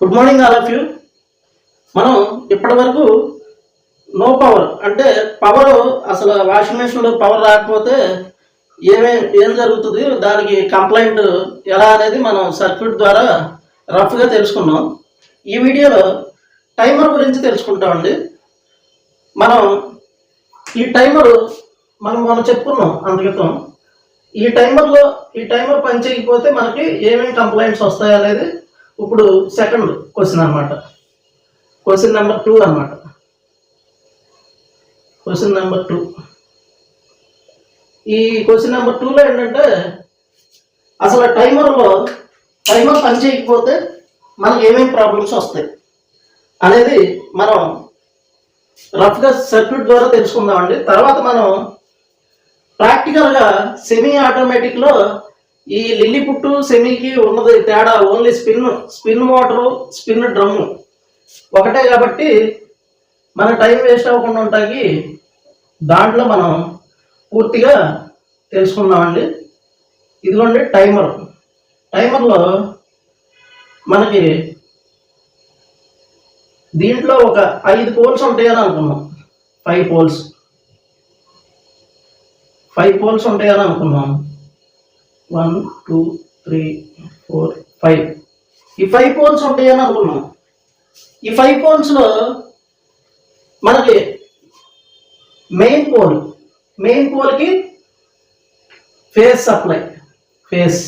Good morning all of you మనం ఇప్పటి వరకు నో పవర్ అంటే పవర్ అసలు వాషింగ్ మెషిన్లో పవర్ రాకపోతే ఏమే ఏం జరుగుతుంది? దానికి కంప్లైంట్ ఎలా అనేది మనం సర్క్యూట్ ద్వారా రఫ్గా తెలుసుకున్నాం. ఈ వీడియోలో టైమర్ గురించి తెలుసుకుంటామండి మనం ఈ టైమర్ మనం మనం చెప్పుకున్నాం అందుకతం ఈ టైమర్లో ఈ టైమర్ పని చేయకపోతే మనకి ఏమేమి కంప్లైంట్స్ వస్తాయి అనేది ఇప్పుడు సెకండ్ క్వశ్చన్ అనమాట క్వశ్చన్ నెంబర్ టూ అన్నమాట. క్వశ్చన్ నెంబర్ టూ ఈ క్వశ్చన్ నెంబర్ టూలో ఏంటంటే అసలు టైమర్లో టైమర్ పని చేయకపోతే మనకి ఏమేమి ప్రాబ్లమ్స్ వస్తాయి? అనేది మనం రఫ్గా సర్క్యూట్ ద్వారా తెలుసుకుందామండి. తర్వాత మనం ప్రాక్టికల్గా సెమీ ఆటోమేటిక్లో ఈ లిల్లీ పుట్టు సెమీకి ఉన్నది తేడా only spin spin motor spin drum. ఒకటే కాబట్టి మన టైం వేస్ట్ అవ్వకుండా ఉంటాకి దాంట్లో మనం పూర్తిగా తెలుసుకుందామండి. ఇదిగోండి టైమర్. టైమర్లో మనకి దీంట్లో ఒక ఐదు పోల్స్ ఉంటాయని అనుకున్నాం. Five poles. ఫైవ్ పోల్స్ ఉంటాయని అనుకున్నాం. One two three four five ఈ ఫైవ్ పోల్స్ ఉంటాయని అనుకున్నాం. ఈ ఫైవ్ పోల్స్లో మనకి మెయిన్ పోల్ మెయిన్ పోల్కి ఫేస్ సప్లై ఫేస్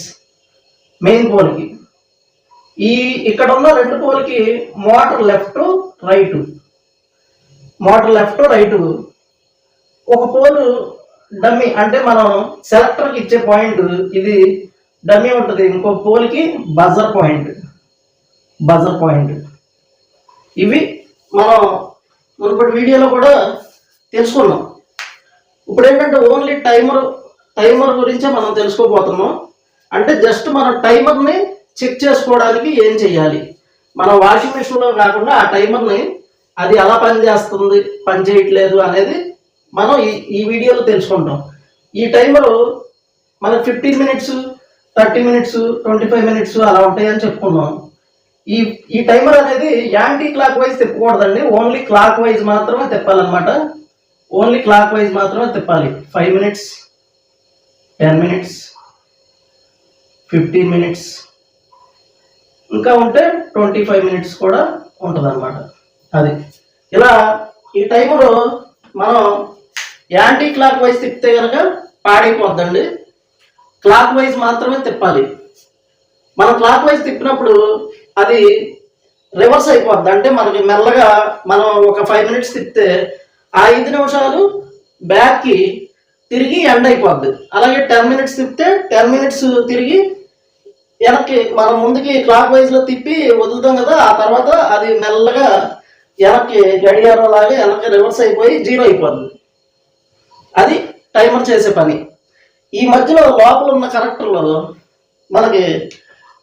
మెయిన్ పోల్కి ఈ ఇక్కడ ఉన్న రెండు పోల్కి motor left right motor left right ఒక పోలు డమ్మీ అంటే మనం సెలెక్టర్కి ఇచ్చే పాయింట్ ఇది డమ్మీ ఉంటుంది. ఇంకో పోల్కి బజర్ పాయింట్ బజర్ పాయింట్ ఇవి మనం మునుపటి వీడియోలో కూడా తెలుసుకున్నాం. ఇప్పుడు ఏంటంటే ఓన్లీ టైమర్ టైమర్ గురించే మనం తెలుసుకోబోతున్నాం. అంటే జస్ట్ మనం టైమర్ని చెక్ చేసుకోవడానికి ఏం చేయాలి? మన వాషింగ్ మిషన్లో కాకుండా ఆ టైమర్ని అది ఎలా పనిచేస్తుంది పనిచేయట్లేదు అనేది మనం ఈ ఈ వీడియోలో తెలుసుకుంటాం. ఈ టైంలో మనకు fifteen minutes thirty minutes twenty five minutes అలా ఉంటాయని చెప్పుకున్నాం ఈ ఈ టైమర్ అనేది యాంటీ క్లాక్ వైజ్ తిప్పకూడదండి. ఓన్లీ క్లాక్ వైజ్ మాత్రమే తిప్పాలన్నమాట. ఓన్లీ క్లాక్ వైజ్ మాత్రమే తిప్పాలి. Five minutes ten minutes fifteen minutes ఇంకా ఉంటే ట్వంటీ ఫైవ్ మినిట్స్ కూడా ఉంటుంది అది. ఇలా ఈ టైంలో మనం యాంటీ క్లాక్ వైజ్ తిప్పితే కనుక పాడైపోద్దండి. క్లాక్ వైజ్ మాత్రమే తిప్పాలి. మనం క్లాక్ వైజ్ తిప్పినప్పుడు అది రివర్స్ అయిపోద్ది. అంటే మనకి మెల్లగా మనం ఒక ఫైవ్ మినిట్స్ తిప్పితే ఆ ఐదు నిమిషాలు బ్యాక్కి తిరిగి ఎండ్ అయిపోద్ది. అలాగే టెన్ మినిట్స్ తిప్పితే టెన్ మినిట్స్ తిరిగి వెనక్కి మనం ముందుకి క్లాక్ వైజ్లో తిప్పి వదులుతాం కదా ఆ తర్వాత అది మెల్లగా వెనక్కి గడియారం లాగా వెనక్కి రివర్స్ అయిపోయి జీరో అయిపోద్ది. అది టైమర్ చేసే పని. ఈ మధ్యలో లోపల ఉన్న కరెక్టర్లో మనకి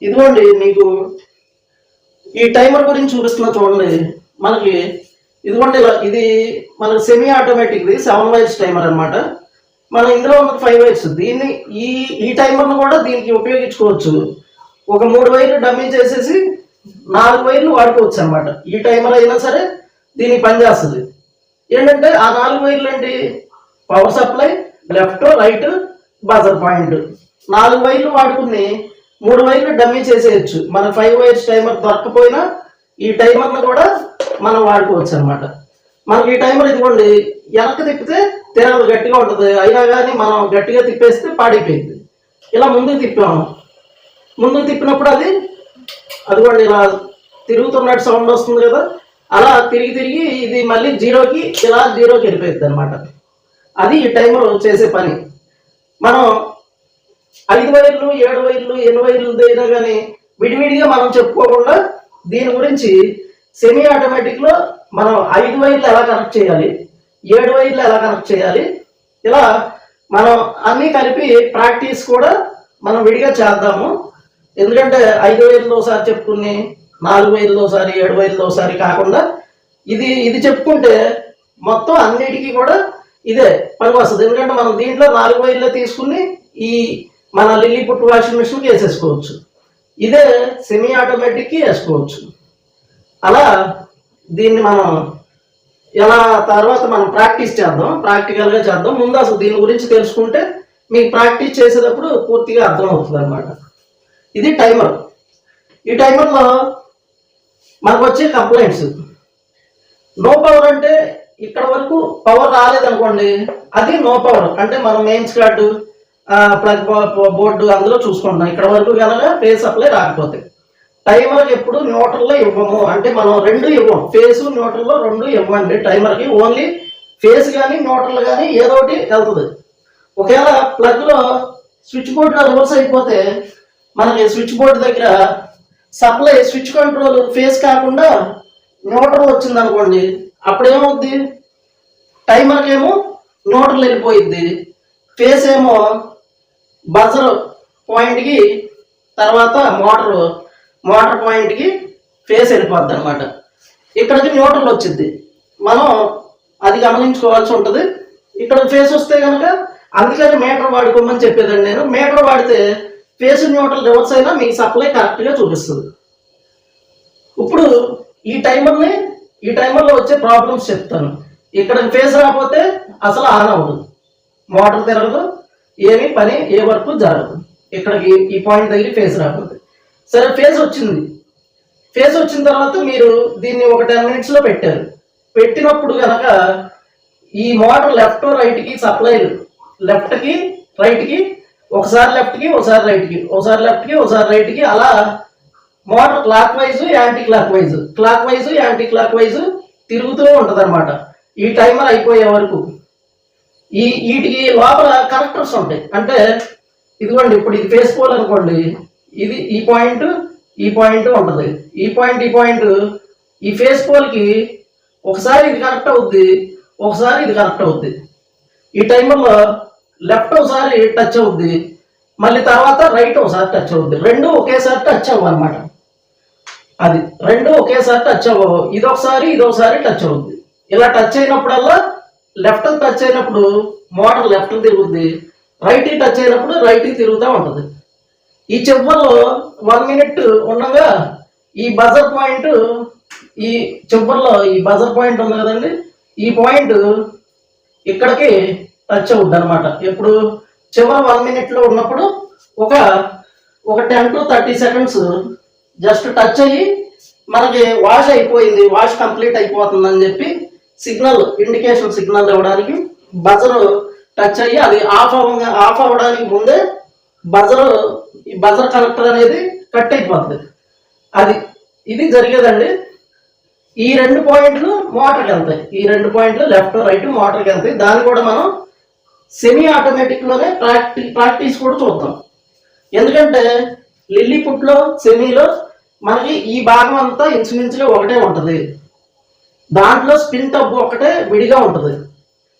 ఇదిగోండి మీకు ఈ టైమర్ గురించి చూపిస్తున్న చూడండి. మనకి ఇదిగోండి ఇలా ఇది మనకి సెమీ ఆటోమేటిక్ది సెవెన్ వైర్స్ టైమర్ అనమాట మన ఇందులో ఉన్న ఫైవ్ వైర్స్ దీన్ని ఈ ఈ టైమర్ను కూడా దీనికి ఉపయోగించుకోవచ్చు. ఒక మూడు వైర్లు డమ్మీ చేసేసి నాలుగు వైర్లు వాడుకోవచ్చు అనమాట ఈ టైమర్ అయినా సరే దీనికి పనిచేస్తుంది. ఏంటంటే ఆ నాలుగు వైర్లు ఏంటి? Power supply left right buzzer point నాలుగు వైర్లు వాడుకుని మూడు వైర్లు డమ్మీ చేసేయచ్చు. మన ఫైవ్ వైర్స్ టైమర్ దొరకపోయినా ఈ టైమర్ను కూడా మనం వాడుకోవచ్చు అనమాట మనకి ఈ టైమర్ ఇదిగోండి వెనక తిప్పితే తిరగదు గట్టిగా ఉంటుంది. అయినా కానీ మనం గట్టిగా తిప్పేస్తే పాడైపోయింది. ఇలా ముందుకు తిప్పాము. ముందుకు తిప్పినప్పుడు అది అదిగోండి ఇలా తిరుగుతున్నట్టు సౌండ్ వస్తుంది కదా అలా తిరిగి తిరిగి ఇది మళ్ళీ జీరోకి ఇలా జీరోకి వెళ్ళిపోయింది అనమాట అది ఈ టైంలో చేసే పని. మనం ఐదు వైర్లు ఏడు వైర్లు ఎన్ని వైర్లు అయినా కానీ విడివిడిగా మనం చెప్పుకోకుండా దీని గురించి సెమీ ఆటోమేటిక్లో మనం ఐదు వైర్లు ఎలా కనెక్ట్ చేయాలి ఏడు వైర్లు ఎలా కనెక్ట్ చేయాలి ఇలా మనం అన్నీ కలిపి ప్రాక్టీస్ కూడా మనం విడిగా చేద్దాము. ఎందుకంటే ఐదు వైర్లు ఒకసారి చెప్పుకుని నాలుగు వైర్లు ఒకసారి ఏడు వైర్లు ఒకసారి కాకుండా ఇది ఇది చెప్పుకుంటే మొత్తం అన్నిటికీ కూడా ఇదే పని వస్తుంది ఎందుకంటే మనం దీంట్లో నాలుగు వైర్లు తీసుకుని ఈ మన లిల్లీ పుట్టు వాషింగ్ మిషన్కి వేసేసుకోవచ్చు. ఇదే సెమీ ఆటోమేటిక్కి వేసుకోవచ్చు. అలా దీన్ని మనం ఎలా తర్వాత మనం ప్రాక్టీస్ చేద్దాం ప్రాక్టికల్గా చేద్దాం. ముందు అసలు దీని గురించి తెలుసుకుంటే మీకు ప్రాక్టీస్ చేసేటప్పుడు పూర్తిగా అర్థం అవుతుంది అనమాట ఇది టైమర్ ఈ టైమర్లో మనకు వచ్చే కంప్లైంట్స్ నో పవర్ అంటే ఇక్కడ వరకు పవర్ రాలేదనుకోండి అది నో పవర్ అంటే మనం మెయిన్స్ స్లాట్ ప్లగ్ బోర్డు అందులో చూసుకుంటాం ఇక్కడ వరకు కనుక ఫేస్ సప్లై రాకపోతే. టైమర్ ఎప్పుడు న్యూట్రల్లో ఇవ్వము. అంటే మనం రెండు ఇవ్వం. ఫేస్ న్యూట్రల్లో రెండు ఇవ్వండి. టైమర్కి ఓన్లీ ఫేస్ కానీ న్యూట్రల్ కానీ ఏదో ఒకటి వెళ్తుంది. ఒకవేళ ప్లగ్లో స్విచ్ బోర్డు రివర్స్ అయిపోతే మనకి స్విచ్ బోర్డు దగ్గర సప్లై స్విచ్ కంట్రోల్ ఫేస్ కాకుండా న్యూట్రల్ వచ్చింది అనుకోండి అప్పుడు ఏమవుద్ది టైమర్కి ఏమో నోటర్లు వెళ్ళిపోయిద్ది ఫేస్ ఏమో బజర్ పాయింట్కి తర్వాత మోటార్ మోటార్ పాయింట్కి ఫేస్ వెళ్ళిపోద్ది అనమాట ఇక్కడికి న్యూట్రల్ వచ్చింది మనం అది గమనించుకోవాల్సి ఉంటుంది. ఇక్కడ ఫేస్ వస్తే కనుక అందుకని మీటర్ వాడుకోమని చెప్పేదండి నేను. మీటర్ వాడితే ఫేస్ న్యూట్రల్ రివర్స్ అయినా మీకు సప్లై కరెక్ట్గా చూపిస్తుంది. ఇప్పుడు ఈ టైమర్ని ఈ టైంలో వచ్చే ప్రాబ్లమ్స్ చెప్తాను. ఇక్కడ ఫేస్ రాకపోతే అసలు ఆన్ అవ్వదు. మోటార్ తిరగదు ఏమి పని ఏ వర్క్ జరగదు. ఇక్కడికి ఈ పాయింట్ దగ్గర ఫేస్ రాకపోతే. సరే ఫేస్ వచ్చింది. ఫేస్ వచ్చిన తర్వాత మీరు దీన్ని ఒక టెన్ మినిట్స్లో పెట్టారు. పెట్టినప్పుడు కనుక ఈ మోటార్ లెఫ్ట్ రైట్కి సప్లైలు లెఫ్ట్కి రైట్కి ఒకసారి లెఫ్ట్కి ఒకసారి రైట్కి ఒకసారి లెఫ్ట్కి ఒకసారి రైట్కి అలా motor clockwise anticlockwise clockwise anticlockwise తిరుగుతూ ఉంటుంది అనమాట ఈ టైమర్ అయిపోయే వరకు. ఈ వీటికి లోపల కనెక్టర్స్ ఉంటాయి. అంటే ఇదిగోండి ఇప్పుడు ఇది ఫేస్ పోల్ అనుకోండి. ఇది ఈ పాయింట్ ఈ పాయింట్ ఉంటుంది. ఈ పాయింట్ ఈ పాయింట్. ఈ ఫేస్ పోల్కి ఒకసారి ఇది కరెక్ట్ అవుద్ది ఒకసారి ఇది కరెక్ట్ అవుద్ది. ఈ టైంలో లెఫ్ట్ ఒకసారి టచ్ అవుద్ది మళ్ళీ తర్వాత రైట్ ఒకసారి టచ్ అవుద్ది. రెండు ఒకేసారి టచ్ అవ్వాలన్నమాట అది రెండు ఒకేసారి టచ్ అవ్వవు. ఇదొకసారి ఇదొకసారి టచ్ అవుద్ది. ఇలా టచ్ అయినప్పుడల్లా లెఫ్ట్ టచ్ అయినప్పుడు మోటార్ లెఫ్ట్ తిరుగుద్ది. రైట్ టచ్ అయినప్పుడు రైట్ తిరుగుతూ ఉంటుంది. ఈ చివరిలో వన్ మినిట్ ఉండగా ఈ బజర్ పాయింట్ ఈ చివరిలో ఈ బజర్ పాయింట్ ఉంది కదండి. ఈ పాయింట్ ఇక్కడికి టచ్ అవుద్ది అనమాట ఇప్పుడు చివరి వన్ మినిట్లో ఉన్నప్పుడు ఒక ఒక ten to thirty seconds just touch అయ్యి మనకి వాష్ అయిపోయింది వాష్ కంప్లీట్ అయిపోతుంది అని చెప్పి సిగ్నల్ ఇండికేషన్ సిగ్నల్ ఇవ్వడానికి బజర్ టచ్ అయ్యి అది ఆఫ్ అవ్వగా ఆఫ్ అవ్వడానికి ముందే బజర్ ఈ బజర్ కనెక్టర్ అనేది కట్ అయిపోతుంది. అది ఇది జరిగేదండి. ఈ రెండు పాయింట్లు మోటార్కి వెళ్తాయి. ఈ రెండు పాయింట్లు లెఫ్ట్ రైట్ మోటార్కి వెళ్తాయి. దాన్ని కూడా మనం సెమీ ఆటోమేటిక్లోనే ప్రాక్టీ ప్రాక్టీస్ కూడా చూద్దాం. ఎందుకంటే లిల్లీ పుట్లో సెమీలో మనకి ఈ భాగం అంతా ఇంచుమించులో ఒకటే ఉంటుంది. దాంట్లో స్పిన్ టబ్ ఒకటే విడిగా ఉంటుంది.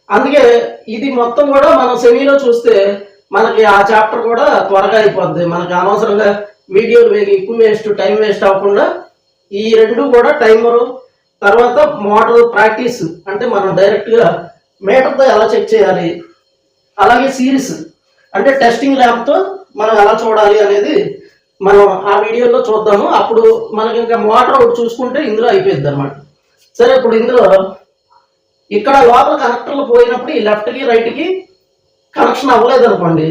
అందుకే ఇది మొత్తం కూడా మనం సెమీలో చూస్తే మనకి ఆ చాప్టర్ కూడా త్వరగా అయిపోద్ది. మనకి అనవసరంగా వీడియోలు వేగి ఎక్కువ వేస్ట్ టైం వేస్ట్ అవ్వకుండా ఈ రెండు కూడా టైమరు తర్వాత మోడల్ ప్రాక్టీస్ అంటే మనం డైరెక్ట్గా మీటర్తో ఎలా చెక్ చేయాలి అలాగే సిరీస్ అంటే టెస్టింగ్ ల్యాబ్తో మనం ఎలా చూడాలి అనేది మనం ఆ వీడియోలో చూద్దాము. అప్పుడు మనకి ఇంకా మోటార్ ఒకటి చూసుకుంటే ఇందులో అయిపోయింది అనమాట సరే ఇప్పుడు ఇందులో ఇక్కడ లోపల కనెక్టర్లు పోయినప్పుడు ఈ లెఫ్ట్కి రైట్కి కనెక్షన్ అవ్వలేదు అనుకోండి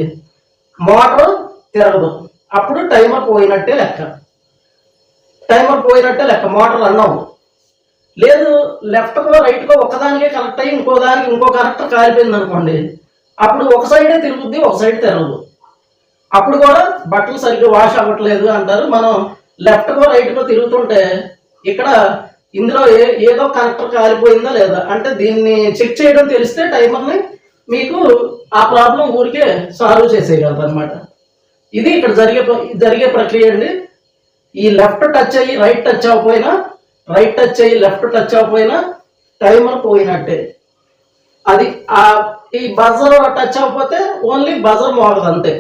మోటార్ తిరగదు. అప్పుడు టైమర్ పోయినట్టే లెక్క. టైమర్ పోయినట్టే లెక్క మోటార్ రన్ లేదు లెఫ్ట్కో రైట్కో ఒకదానికే కనెక్ట్ అయ్యి ఇంకో దానికి ఇంకో కనెక్టర్ కాలిపోయింది అనుకోండి అప్పుడు ఒక సైడే తిరుగుద్ది ఒక సైడ్ తిరగదు. అప్పుడు కూడా బట్టలు సరిగ్గా వాష్ అవ్వట్లేదు అంటారు. మనం లెఫ్ట్కో రైట్కో తిరుగుతుంటే ఇక్కడ ఇందులో ఏ ఏదో కనెక్టర్ కాలిపోయిందా లేదా? అంటే దీన్ని చెక్ చేయడం తెలిస్తే టైమర్ని మీకు ఆ ప్రాబ్లం ఊరికే సాల్వ్ చేసేయగలరు అనమాట ఇది ఇక్కడ జరిగే జరిగే ప్రక్రియ అండి. ఈ లెఫ్ట్ టచ్ అయ్యి రైట్ టచ్ అవ్వకపోయినా రైట్ టచ్ అయ్యి లెఫ్ట్ టచ్ అవ్వకపోయినా టైమర్ పోయినట్టే. అది ఆ ఈ బజర్ టచ్ అవ్వకపోతే ఓన్లీ బజర్ మోగదు అంతే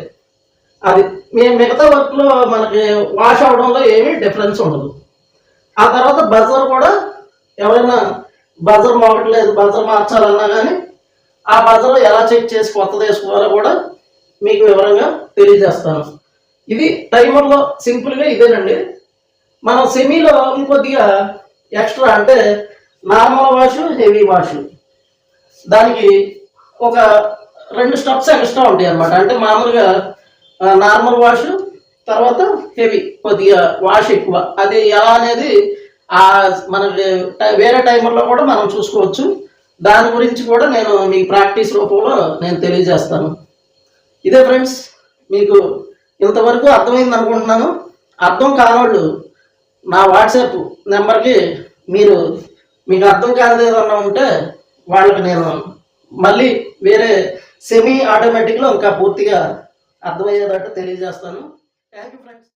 అది మేము మిగతా వర్క్లో మనకి వాష్ అవడంలో ఏమీ డిఫరెన్స్ ఉండదు. ఆ తర్వాత బజర్ కూడా ఎవరైనా బజర్ మోగట్లేదు బజర్ మార్చాలన్నా కానీ ఆ బజర్ ఎలా చెక్ చేసి కొత్తది వేసుకోవాలో కూడా మీకు వివరంగా తెలియజేస్తాను. ఇది టైమర్లో సింపుల్గా ఇదేనండి. మనం సెమీలో ఇంకొద్దిగా ఎక్స్ట్రా అంటే నార్మల్ వాష్ హెవీ వాష్. దానికి ఒక రెండు స్టెప్స్ ఎక్స్ట్రా ఉంటాయి అన్నమాట అంటే మామూలుగా నార్మల్ వాష్ తర్వాత హెవీ కొద్దిగా వాష్ ఎక్కువ. అది ఎలా అనేది ఆ మనకి వేరే టైమర్లో కూడా మనం చూసుకోవచ్చు. దాని గురించి కూడా నేను మీ ప్రాక్టీస్ రూపంలో నేను తెలియజేస్తాను. ఇదే ఫ్రెండ్స్ మీకు ఇంతవరకు అర్థమైంది అనుకుంటున్నాను. అర్థం కానోళ్ళు నా వాట్సాప్ నెంబర్కి మీరు మీకు అర్థం కాలేదన్నా ఏదన్నా ఉంటే వాళ్ళకి నేను మళ్ళీ వేరే సెమీ ఆటోమేటిక్లో ఇంకా పూర్తిగా అర్థమయ్యేటట్టు తెలియజేస్తాను. Thank you friends